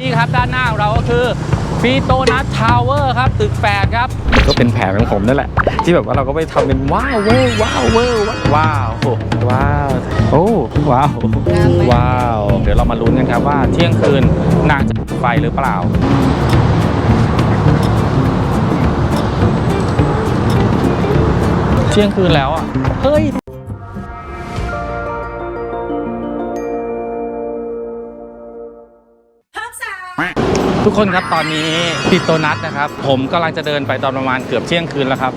นี่ครับด้านหน้าของเราก็คือฟีโตนัสทาวเวอร์ครับตึก8ครับ ก็เป็นแผนของผมนั่นแหละ ที่แบบว่าเราก็ไปทำเป็นว้าวเวอร์ว้าวเวอร์ว้าวว้าวโอ้ว้าวว้าว เดี๋ยวเรามาลุ้นกันครับว่าเที่ยงคืนนางจะไฟหรือเปล่า เที่ยงคืนแล้วอะเฮ้ย ทุกคนครับตอนนี้ปิโตนัทนะครับ ผมกำลังจะเดินไปตอนประมาณเกือบเที่ยงคืนแล้วครับ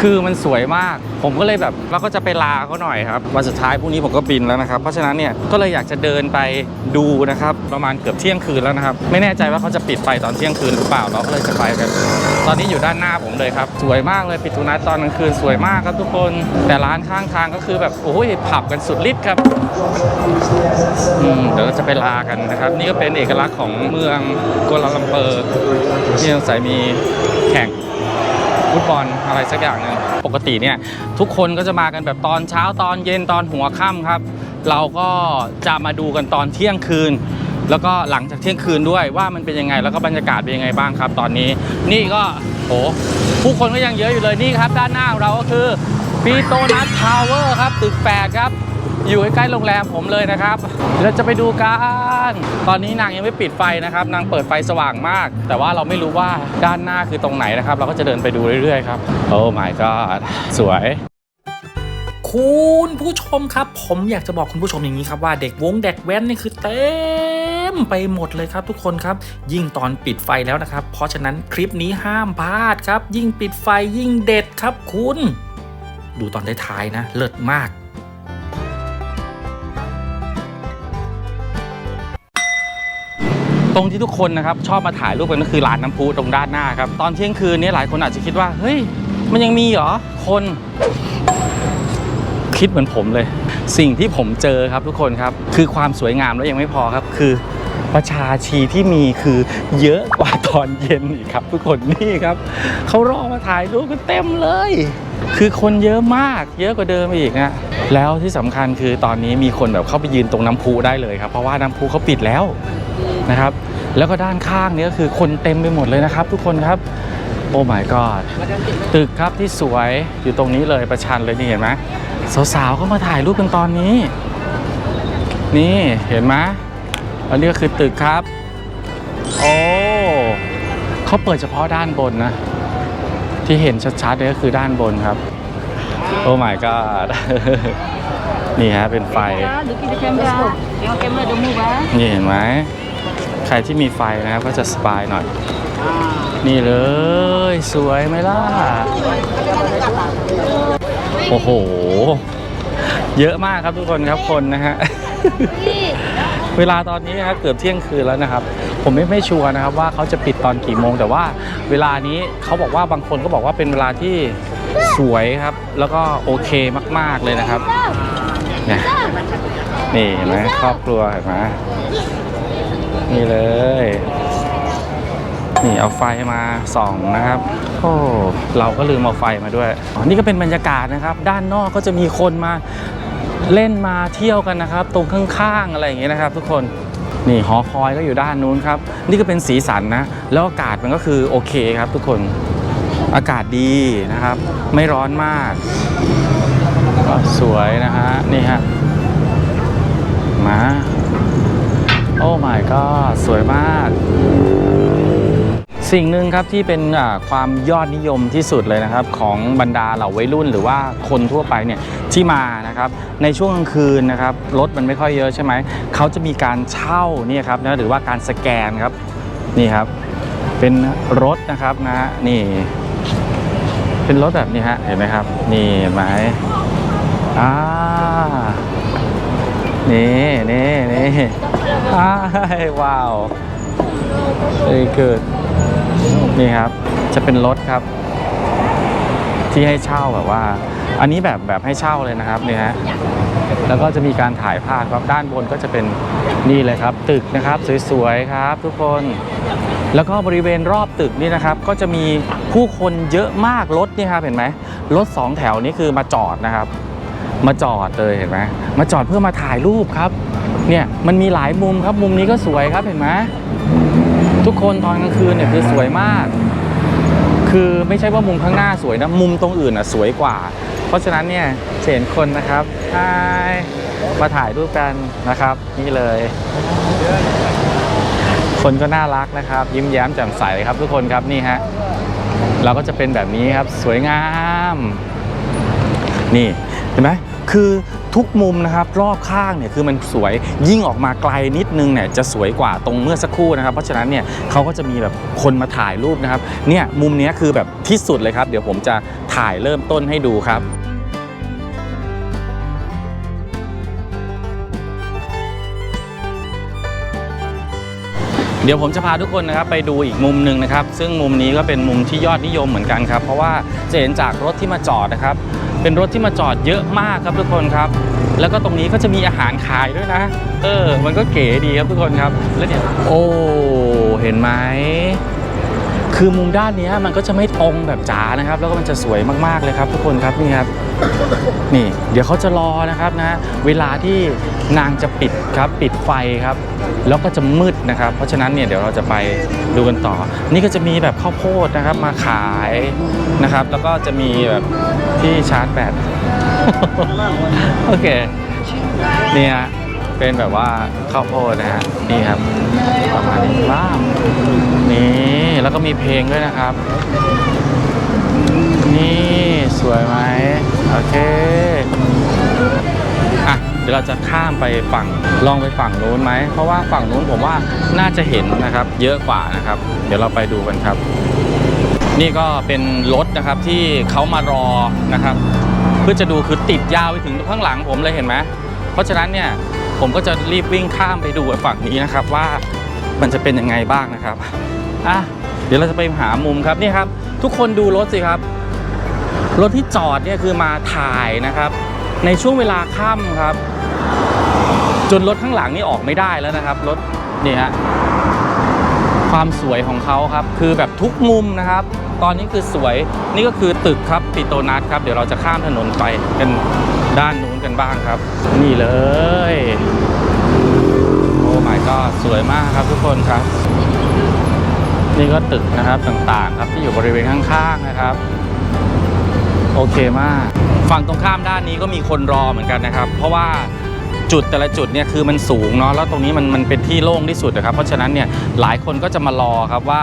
คือมันสวยมาก ผมก็เลยแบบเราก็จะไปลาเขาหน่อยครับวันสุดท้ายพรุ่งนี้ผมก็บินแล้วนะครับ เพราะฉะนั้นเนี่ยก็เลยอยากจะเดินไปดูนะครับ ประมาณเกือบเที่ยงคืนแล้วนะครับ ไม่แน่ใจว่าเขาจะปิดไฟตอนเที่ยงคืนหรือเปล่าเราก็เลยจะไปกัน ตอนนี้อยู่ด้านหน้าผมเลยครับ สวยมากเลยปิโตนัทตอนกลางคืนสวยมากครับทุกคน แต่ร้านข้างทางก็คือแบบโอ้ยผับกันสุดฤทธิ์ครับอืมเดี๋ยวเราจะไปลากันนะครับ นี่ก็เป็นเอกลักษณ์ของเมืองกัวลาลัมเปอร์ที่สงสัยมีแข่งฟุตบอลอะไรสักอย่างหนึ่งปกติเนี่ยทุกคนก็จะมากันแบบตอนเช้าตอนเย็นตอนหัวค่ำครับ เราก็จะมาดูกันตอนเที่ยงคืน แล้วก็หลังจากเที่ยงคืนด้วยว่ามันเป็นยังไง แล้วก็บรรยากาศเป็นยังไงบ้างครับ ตอนนี้นี่ก็โหผู้คนก็ยังเยอะอยู่เลยนี่ครับ ด้านหน้าของเราก็คือปีโตนัททาวเวอร์ครับตึกแปดครับอยู่ใกล้ๆโรงแรมผมเลยนะครับ เราจะไปดูกัน ตอนนี้นางยังไม่ปิดไฟนะครับ นางเปิดไฟสว่างมาก แต่ว่าเราไม่รู้ว่าด้านหน้าคือตรงไหนนะครับ เราก็จะเดินไปดูเรื่อยๆครับ โอ้ my god สวยคุณผู้ชมครับ ผมอยากจะบอกคุณผู้ชมอย่างนี้ครับว่าเด็กวงเด็กแว้นนี่คือเต็ม ไปหมดเลยครับทุกคนครับ ยิ่งตอนปิดไฟแล้วนะครับ เพราะฉะนั้นคลิปนี้ห้ามพลาดครับ ยิ่งปิดไฟยิ่งเด็ดครับคุณ ดูตอนท้ายๆนะ เลิศมากตรงที่ทุกคนนะครับชอบมาถ่ายรูปกันก็คือร้านน้ำพุตรงด้านหน้าครับ ตอนเที่ยงคืนนี้หลายคนอาจจะคิดว่า เฮ้ย มันยังมีเหรอ คนคิดเหมือนผมเลย สิ่งที่ผมเจอครับทุกคนครับ คือความสวยงามแล้วยังไม่พอครับ คือ ประชาชีที่มีคือเยอะกว่าตอนเย็นอีกครับ ทุกคนนี่ครับเขารอมาถ่ายรูปกันเต็มเลย คือคนเยอะมาก เยอะกว่าเดิมอีกนะแล้วที่สำคัญคือตอนนี้มีคนแบบเข้าไปยืนตรงน้ำพุได้เลยครับ เพราะว่าน้ำพุเขาปิดแล้วนะครับ แล้วก็ด้านข้างนี้ก็คือคนเต็มไปหมดเลยนะครับ ทุกคนครับโอ้ my god ตึกครับที่สวยอยู่ตรงนี้เลยประชันเลยนี่เห็นไหมสาวๆก็มาถ่ายรูปกันตอนนี้ นี่เห็นไหม อันนี้ก็คือตึกครับ โอ้เขาเปิดเฉพาะด้านบนนะ ที่เห็นชัดๆเลยก็คือด้านบนครับ โอ้ my god นี่ฮะเป็นไฟ Dukit dia kamera. Tengok kamera dia move ah. นี่เห็นไหม ใครที่มีไฟนะครับก็จะสบายหน่อย นี่เลย สวยไหมล่ะ โอ้โห เยอะมากครับทุกคนครับคนนะฮะ เวลาตอนนี้นะครับเกือบเที่ยงคืนแล้วนะครับ ผมไม่ไม่ชัวร์นะครับว่าเขาจะปิดตอนกี่โมง แต่ว่าเวลานี้เขาบอกว่าบางคนก็บอกว่าเป็นเวลาที่สวยครับ แล้วก็โอเคมาก ๆเลยนะครับเนี่ยนี่เห็นไหมครอบครัวเห็นไหมนี่เลย นี่เอาไฟมาส่องนะครับโอ้เราก็ลืมเอาไฟมาด้วยอ๋อนี่ก็เป็นบรรยากาศนะครับ ด้านนอกก็จะมีคนมา เล่นมาเที่ยวกันนะครับ ตรงข้างๆอะไรอย่างเงี้ยนะครับ ทุกคนนี่หอคอยก็อยู่ด้านนู้นครับ นี่ก็เป็นสีสันนะ แล้วอากาศมันก็คือโอเคครับทุกคนอากาศดีนะครับ ไม่ร้อนมากสวยนะฮะนี่ฮะมาโอ้ my god สวยมาก สิ่งหนึ่งครับที่เป็นความยอดนิยมที่สุดเลยนะครับ ของบรรดาเหล่าวัยรุ่น หรือว่าคนทั่วไปเนี่ยที่มานะครับในช่วงกลางคืนนะครับรถมันไม่ค่อยเยอะใช่ไหมเขาจะมีการเช่าเนี่ยครับนะหรือว่าการสแกนครับนี่ครับ เป็นรถนะครับนะนี่ เป็นรถแบบนี้ฮะเห็นไหมครับ นี่เห็นไหมอ่านี่นี่นี่อ้าว้าว very good นี่ครับ จะเป็นรถครับ ที่ให้เช่าแบบว่า อันนี้แบบแบบให้เช่าเลยนะครับเนี่ยฮะแล้วก็จะมีการถ่ายภาพครับด้านบนก็จะเป็นนี่เลยครับ ตึกนะครับสวยๆครับ ทุกคน แล้วก็บริเวณรอบตึกนี่นะครับ ก็จะมีผู้คนเยอะมากรถนี่ครับเห็นไหมรถสองแถวนี้คือมาจอดนะครับ มาจอดเลยเห็นไหมมาจอดเพื่อมาถ่ายรูปครับ เนี่ยมันมีหลายมุมครับมุมนี้ก็สวยครับเห็นไหม ทุกคนตอนกลางคืนเนี่ยคือสวยมาก คือไม่ใช่ว่ามุมข้างหน้าสวยนะ มุมตรงอื่นอะสวยกว่า เพราะฉะนั้นเนี่ยเห็นคนนะครับไฮมาถ่ายรูปกันนะครับ นี่เลย คนก็น่ารักนะครับ ยิ้มแย้มแจ่มใสครับทุกคนครับนี่ฮะเราก็จะเป็นแบบนี้ครับสวยงาม นี่เห็นไหม คือทุกมุมนะครับรอบข้างเนี่ยคือมันสวยยิ่งออกมาไกลนิดนึงเนี่ยจะสวยกว่าตรงเมื่อสักครู่นะครับ เพราะฉะนั้นเนี่ยเขาก็จะมีแบบคนมาถ่ายรูปนะครับเนี่ยมุมนี้คือแบบที่สุดเลยครับ เดี๋ยวผมจะถ่ายเริ่มต้นให้ดูครับเดี๋ยวผมจะพาทุกคนนะครับไปดูอีกมุมหนึ่งนะครับ ซึ่งมุมนี้ก็เป็นมุมที่ยอดนิยมเหมือนกันครับ เพราะว่าจะเห็นจากรถที่มาจอดนะครับ เป็นรถที่มาจอดเยอะมากครับทุกคนครับ แล้วก็ตรงนี้ก็จะมีอาหารขายด้วยนะ เออ มันก็เก๋ดีครับทุกคนครับ แล้วเนี่ย โอ้ เห็นไหม คือมุมด้านนี้มันก็จะไม่ตรงแบบจ๋านะครับ แล้วก็มันจะสวยมากๆเลยครับทุกคนครับนี่ครับ นี่ เดี๋ยวเขาจะรอนะครับนะ เวลาที่นางจะปิดครับปิดไฟครับ แล้วก็จะมืดนะครับ เพราะฉะนั้นเนี่ยเดี๋ยวเราจะไปดูกันต่อ นี่ก็จะมีแบบข้าวโพดนะครับมาขายนะครับ แล้วก็จะมีแบบที่ชาร์จแบตโอเคนี่ฮะเป็นแบบว่าข้าวโพดนะฮะนี่ครับประมาณนี้ว้าวนี่แล้วก็มีเพลงด้วยนะครับ นี่สวยไหม อเค อะ เดี๋ยวเราจะข้ามไปฝั่ง ลองไปฝั่งนู้นไหม เพราะว่าฝั่งนู้นผมว่าน่าจะเห็นนะครับ เยอะกว่านะครับ เดี๋ยวเราไปดูกันครับ นี่ก็เป็นรถนะครับที่เขามารอนะครับ เพื่อจะดูคือติดยาวไปถึงข้างหลังผมเลยเห็นไหม เพราะฉะนั้นเนี่ยผมก็จะรีบวิ่งข้ามไปดูฝั่งนี้นะครับว่ามันจะเป็นยังไงบ้างนะครับ อะ เดี๋ยวเราจะไปหามุมครับนี่ครับ ทุกคนดูรถสิครับ รถที่จอดเนี่ยคือมาถ่ายนะครับ ในช่วงเวลาค่ำครับ จนรถข้างหลังนี่ออกไม่ได้แล้วนะครับ รถนี่ฮะความสวยของเขาครับ คือแบบทุกมุมนะครับ ตอนนี้คือสวยนี่ก็คือตึกครับปิโตนัสครับ เดี๋ยวเราจะข้ามถนนไปกันด้านนู้นกันบ้างครับ นี่เลยโอ้ my god สวยมากครับทุกคนครับ นี่ก็ตึกนะครับต่างๆ ครับที่อยู่บริเวณข้างๆนะครับ โอเคมาก ฝั่งตรงข้ามด้านนี้ก็มีคนรอเหมือนกันนะครับ เพราะว่าจุดแต่ละจุดเนี่ยคือมันสูงเนาะแล้วตรงนี้มันมันเป็นที่โล่งที่สุดนะครับ เพราะฉะนั้นเนี่ยหลายคนก็จะมารอครับว่า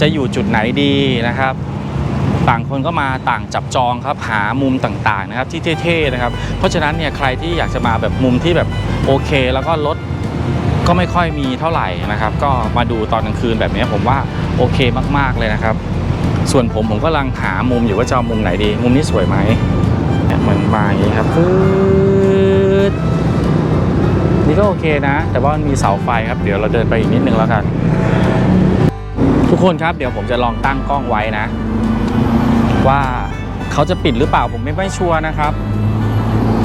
จะอยู่จุดไหนดีนะครับ ต่างคนก็มาต่างจับจองครับหามุมต่างๆนะครับที่เท่ๆนะครับ เพราะฉะนั้นเนี่ยใครที่อยากจะมาแบบมุมที่แบบโอเค แล้วก็รถก็ไม่ค่อยมีเท่าไหร่นะครับ ก็มาดูตอนกลางคืนแบบนี้ผมว่าโอเคมากๆเลยนะครับ ส่วนผมผมก็กำลังหามุมอยู่ว่าจะเอามุมไหนดี มุมนี้สวยไหมเนี่ยเหมือนมาอย่างนี้ครับปื๊ดนี่ก็โอเคนะ แต่ว่ามันมีเสาไฟครับ เดี๋ยวเราเดินไปอีกนิดนึงแล้วกัน ทุกคนครับเดี๋ยวผมจะลองตั้งกล้องไว้นะ ว่าเขาจะปิดหรือเปล่าผมไม่ไม่ชัวร์นะครับ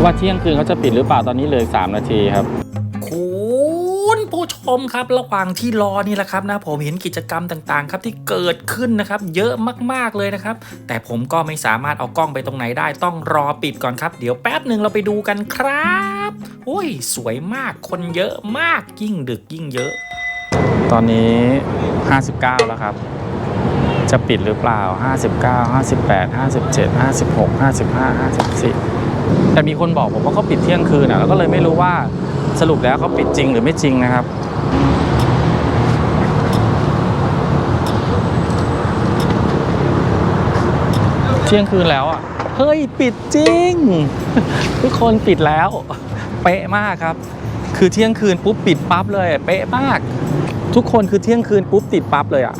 ว่าเที่ยงคืนเขาจะปิดหรือเปล่าตอนนี้เลย3นาทีครับ มครับระหว่างที่รอนี่แหละครับนะผมเห็นกิจกรรมต่างๆครับที่เกิดขึ้นนะครับเยอะมากๆเลยนะครับ แต่ผมก็ไม่สามารถเอากล้องไปตรงไหนได้ต้องรอปิดก่อนครับ เดี๋ยวแป๊บหนึ่งเราไปดูกันครับโอ้ยสวยมากคนเยอะมากยิ่งดึกยิ่งเยอะ ตอนนี้ 59 แล้วครับ จะปิดหรือเปล่า 59 58 57 56 55 54 แต่มีคนบอกผมว่าเขาปิดเที่ยงคืนอะแล้วก็เลยไม่รู้ว่าสรุปแล้วเขาปิดจริงหรือไม่จริงนะครับ ที่ยงคืนแล้วอะ เฮ้ย ปิดจริง ทุกคนปิดแล้ว เป๊ะมากครับ คือเที่ยงคืนปุ๊บปิดปั๊บเลย เป๊ะมาก ทุกคนคือเที่ยงคืนปุ๊บติดปั๊บเลยอะ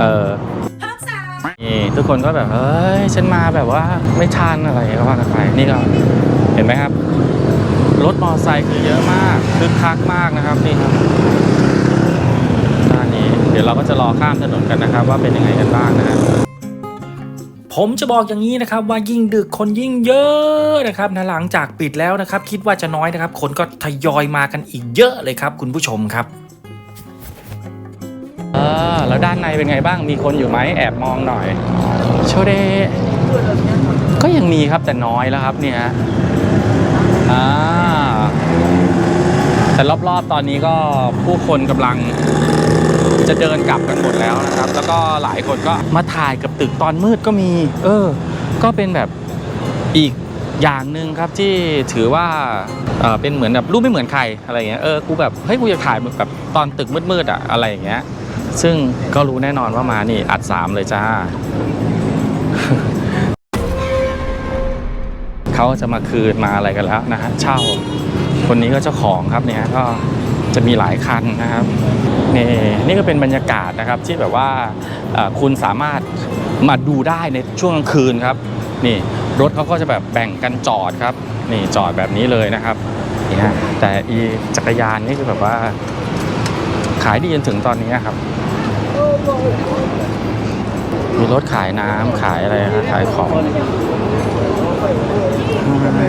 เออนี่ทุกคนก็แบบ เฮ้ย ฉันมาแบบว่าไม่ทันอะไรก็ว่ากันไป นี่ก็เห็นไหมครับ รถมอเตอร์ไซค์คือเยอะมากคึกคักมากนะครับนี่ครับด้านนี้ เดี๋ยวเราก็จะรอข้ามถนนกันนะครับ ว่าเป็นยังไงกันบ้างนะฮะ ผมจะบอกอย่างนี้นะครับว่ายิ่งดึกคนยิ่งเยอะนะครับนะหลังจากปิดแล้วนะครับ คิดว่าจะน้อยนะครับ คนก็ทยอยมากันอีกเยอะเลยครับ คุณผู้ชมครับเออแล้วด้านในเป็นไงบ้างมีคนอยู่ไหมแอบมองหน่อยโชเดก็ยังมีครับแต่น้อยแล้วครับเนี่ยอ่าแต่รอบๆตอนนี้ก็ผู้คนกำลัง จะเดินกลับกันหมดแล้วนะครับ แล้วก็หลายคนก็มาถ่ายกับตึกตอนมืดก็มี เออ ก็เป็นแบบอีกอย่างหนึ่งครับที่ถือว่าเออเป็นเหมือนแบบรูปไม่เหมือนใครอะไรเงี้ยเออกูแบบเฮ้ยกูอยากถ่ายแบบตอนตึกมืดๆอะอะไรอย่างเงี้ยซึ่งก็รู้แน่นอนว่ามานี่อัดสามเลยจ้าเขาจะมาคืนมาอะไรกันแล้วนะฮะเช่า คนนี้ก็เจ้าของครับเนี่ยก็ จะมีหลายคันนะครับนี่นี่ก็เป็นบรรยากาศนะครับที่แบบว่าเอ่อคุณสามารถมาดูได้ในช่วงกลางคืนครับ นี่รถเขาก็จะแบบแบ่งกันจอดครับ นี่จอดแบบนี้เลยนะครับนี่ฮะแต่อีจักรยานนี่คือแบบว่า ขายดีจนถึงตอนนี้ครับ มีรถขายน้ำขายอะไรครับขายของ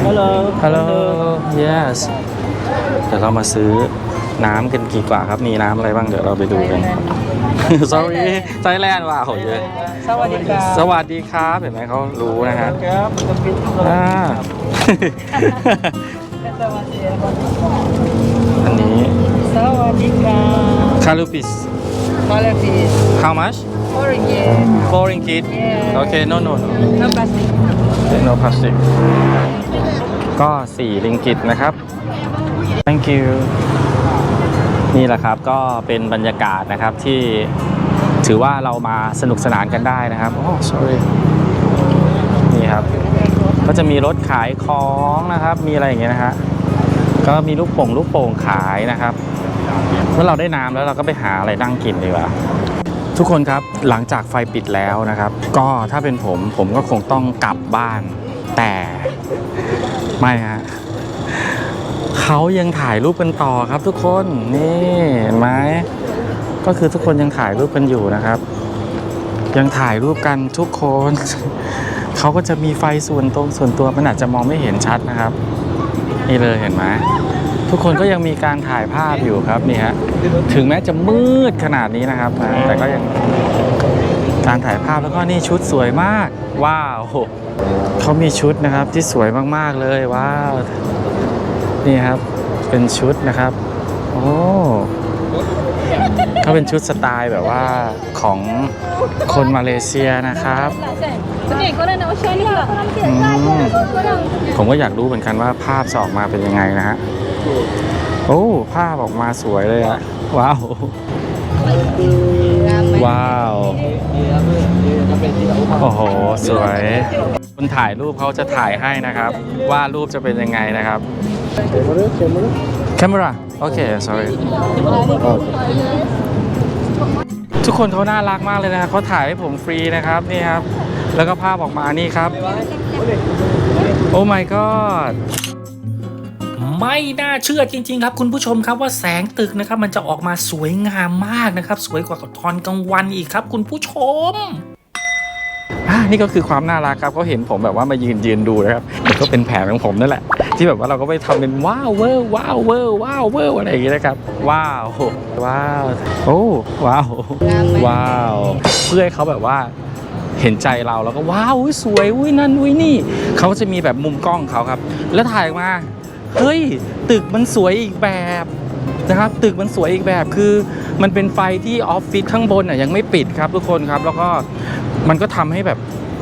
Hello. Hello yes เดี๋ยวเรามาซื้อ น้ำกันกี่กว่าครับ มีน้ำอะไรบ้างเดี๋ยวเราไปดูกัน sorry ไทยแลนด์ว่ะโหเยอะ สวัสดีครับสวัสดีครับ เห็นไหมเขารู้นะฮะครับจะปิดอ่าอันนี้ สวัสดีครับคารูปิสมาเลเซีย how much โอริเก four ringgit Yeah. okay no no no น้ำปลาสิ no plastic ก็4ริงกิตนะครับ thank you นี่แหละครับก็เป็นบรรยากาศนะครับที่ถือว่าเรามาสนุกสนานกันได้นะครับโอ้ sorry นี่ครับ ก็จะมีรถขายของนะครับ มีอะไรอย่างเงี้ยนะฮะก็มีลูกโป่งลูกโป่งขายนะครับเมื่อเราได้น้ำแล้วเราก็ไปหาอะไรนั่งกินดีกว่าทุกคนครับหลังจากไฟปิดแล้วนะครับ ก็ถ้าเป็นผมผมก็คงต้องกลับบ้านแต่ไม่ฮะ เขายังถ่ายรูปกันต่อครับทุกคนนี่เห็นไหมก็คือทุกคนยังถ่ายรูปกันอยู่นะครับ ยังถ่ายรูปกันทุกคน เขาก็จะมีไฟส่วนตรงส่วนตัวมันอาจจะมองไม่เห็นชัดนะครับ นี่เลยเห็นไหมทุกคนก็ยังมีการถ่ายภาพอยู่ครับนี่ฮะถึงแม้จะมืดขนาดนี้นะครับ แต่ก็ยังการถ่ายภาพแล้วก็นี่ชุดสวยมาก ว้าวเขามีชุดนะครับที่สวยมากๆเลยว้าว นี่ครับ เป็นชุดนะครับ โอ้เขาเป็นชุดสไตล์แบบว่าของคนมาเลเซียนะครับ Sini, korang nak show ni tak? อืมผมก็อยากรู้เหมือนกันว่าภาพจะออกมาเป็นยังไงนะฮะ โอ้ ภาพออกมาสวยเลยอะว้าว ว้าว โอ้โห สวย คนถ่ายรูปเขาจะถ่ายให้นะครับ ว่ารูปจะเป็นยังไงนะครับ แคม e ราโอเค sorry ทุกคนเขาน่ารักมากเลยนะครับเขาถ่ายให้ผมฟรีนะครับนี่ครับ แล้วก็ภาพออกมานี่ครับ โอ้ my god ไม่น่าเชื่อจริง ๆ ครับ คุณผู้ชมครับว่าแสงตึกนะครับ มันจะออกมาสวยงามมากนะครับ สวยกว่าตอนกลางวันอีกครับ คุณผู้ชมอ่า นี่ก็คือความน่ารักครับเขาเห็นผมแบบว่ามายืนยืนดูนะครับมันก็เป็นแผนของผมนั่นแหละ ที่แบบว่าเราก็ไปทำเป็นว้าวเวอร์ว้าวเวอร์ว้าวเวอร์อะไรอย่างงี้นะครับ ว้าวว้าวโอ้ว้าวว้าว เพื่อให้เขาแบบว่าเห็นใจเราแล้วก็ว้าวอุ๊ยสวยอุ้ยนั่นอุ้ยนี่เขาจะมีแบบมุมกล้องเขาครับ แล้วถ่ายออกมาเฮ้ยตึกมันสวยอีกแบบนะครับตึกมันสวยอีกแบบคือมันเป็นไฟที่ออฟฟิศข้างบนอะยังไม่ปิดครับทุกคนครับ แล้วก็ มันก็ทำให้แบบ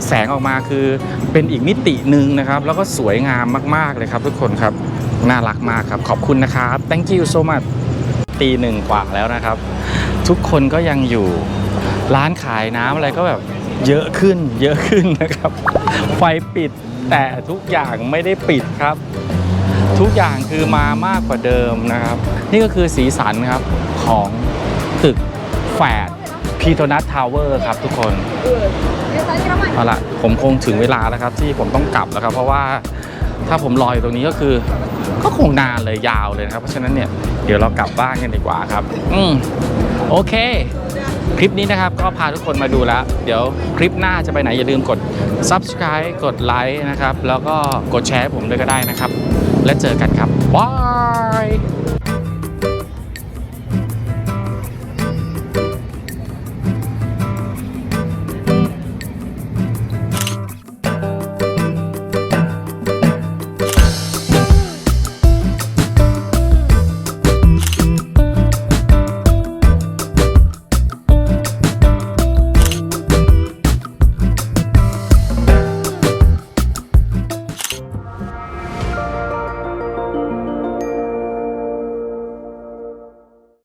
แสงออกมาคือเป็นอีกมิติหนึ่งนะครับ แล้วก็สวยงามมาก ๆ เลยครับทุกคนครับ น่ารักมากครับ ขอบคุณนะครับ thank you so much ตีหนึ่งกว่าแล้วนะครับ ทุกคนก็ยังอยู่ร้านขายน้ำอะไรก็แบบเยอะขึ้น เยอะขึ้นนะครับ ไฟปิดแต่ทุกอย่างไม่ได้ปิดครับ ทุกอย่างคือมามากกว่าเดิมนะครับ นี่ก็คือสีสันครับของตึกแฝด พีโทนัททาวเวอร์ครับทุกคนเอาละผมคงถึงเวลาแล้วครับ ที่ผมต้องกลับแล้วครับ เพราะว่าถ้าผมรออยู่ตรงนี้ก็คือ ก็คงนานเลยยาวเลยนะครับ เพราะฉะนั้นเนี่ยเดี๋ยวเรากลับบ้านกันดีกว่าครับ อืมโอเค คลิปนี้นะครับก็พาทุกคนมาดูแล้ว เดี๋ยวคลิปหน้าจะไปไหนอย่าลืมกด subscribe กดไลค์นะครับ แล้วก็กดแชร์ให้ผมด้วยก็ได้นะครับ และเจอกันครับบาย